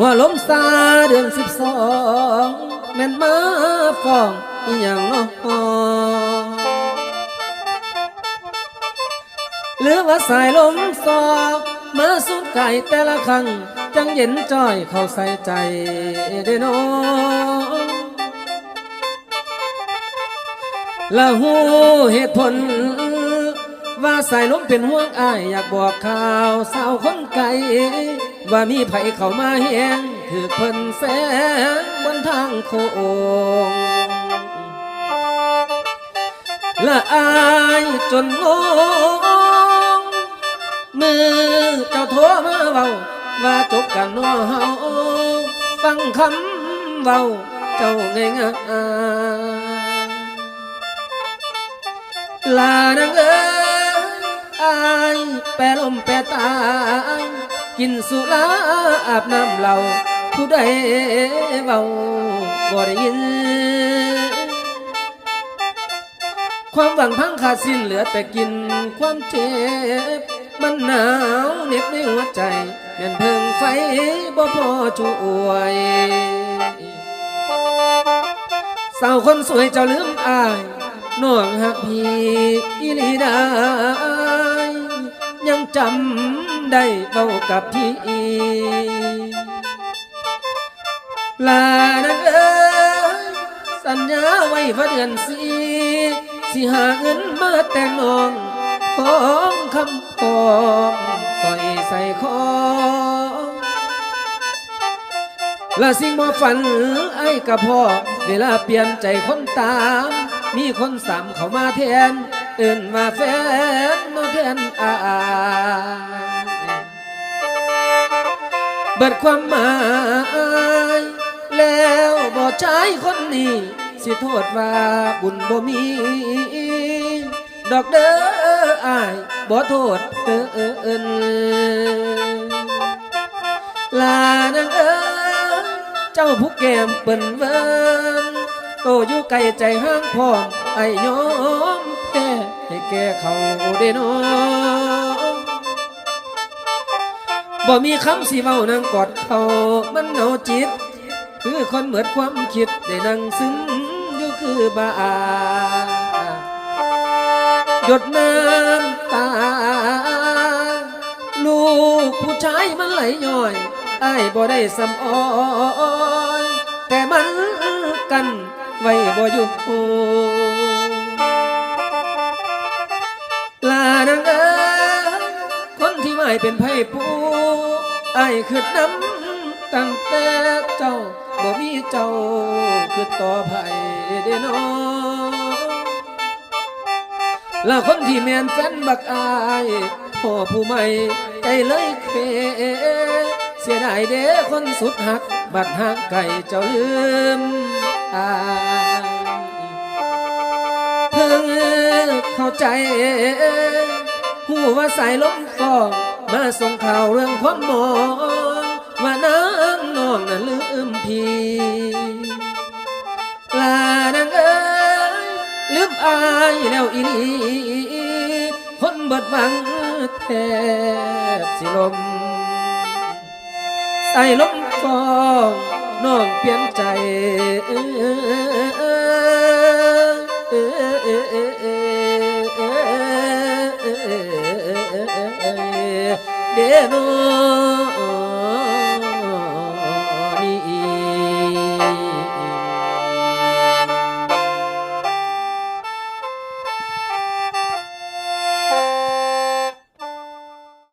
ว่าลมซาเดือนสิบสองแม่นมาฟ้องอีหยังนาะหรือว่าสายลมซอมาสุดไก่แต่ละครั้งจังเย็นจ้อยเข้าใส่ใจเด้อน้องละหูเหตุผล ว่าสายลมเป็นห่วงอาย อยากบอกข่าวสาวคนไกลว่ามีไผเข้ามาเห็นถือเพิ่นแสงบนทางโค้งละอายจนงงมือเจ้าโทรมาเว้าว่าจบกันน้อเฮาฟังคำเว้าเจ้าง่ายง่ายลานางเอ้ยอ แปรลมแปรตาย กินสุราอาบน้ำเหล่าผู้ใดเว้าบ่ได้ยิน ความหวังพังขาดสิ้นเหลือแต่กินความเจ็บ มันหนาวเหน็บในหัวใจแม่นเพิ่งไฟบ่พอช่วยสาวคนสวยเจ้าลืมอายน้องหักพี่อีลีได้ งจำได้เบากับพี่ลานักเอ้ยสัญญาไว้ว่าเดือนสีสิหาเงินมาแต่งน้องของคำพองใส่ใส่คอและสิ่งบ่ฝันไอ้กับพ่อเวลาเปลี่ยนใจคนตาม มีคนสามเข้ามาแทน เอื่นมาแฟนมาแทนอายเบิดความหมาย แล้วบ่ใจคนนี้สิโทษว่าบุญบ่มี ดอกเด้ออายบ่โทษเอินลานางเอ้เจ้าผู้แก้มเปิ้นเวินโตอยู่ไกลใจห้างพร้อมไอ้ยอม แก่เขาเด้นอบ่มีคำสิเว้านั่งกอดเขามันเหงาจิต คือคนเหมือนความคิดได้นั่งซึ้งอยู่คือบาหยดน้ำตา ลูกผู้ชายมันไหลย้อยไอ้บ่ได้สำอ้อย แต่มันกันไว้บ่อยู่ นางเอ้ยคนที่ไม่เป็นไพ่ปูไอ้คือน้ำตั้งแต่เจ้าบ่มีเจ้าคือต่อไผ่เด้นอและคนที่แมนแฟนบักอายพ่อผู้ใหม่ใจเลยเคเสียดายเด้คนสุดหัก บัดห่างไก่เจ้าลืมอาย เข้าใจหูว่าสายลมฟองมาส่งข่าวเรื่องความมองว่าน้ำน้องนั้นลืมพี่ลานางเอ้ยลืมอายแล้วอีนีคนเบิดหวังแทบสิลมใส่ลมฟองน้องเปลี่ยนใจเเด้น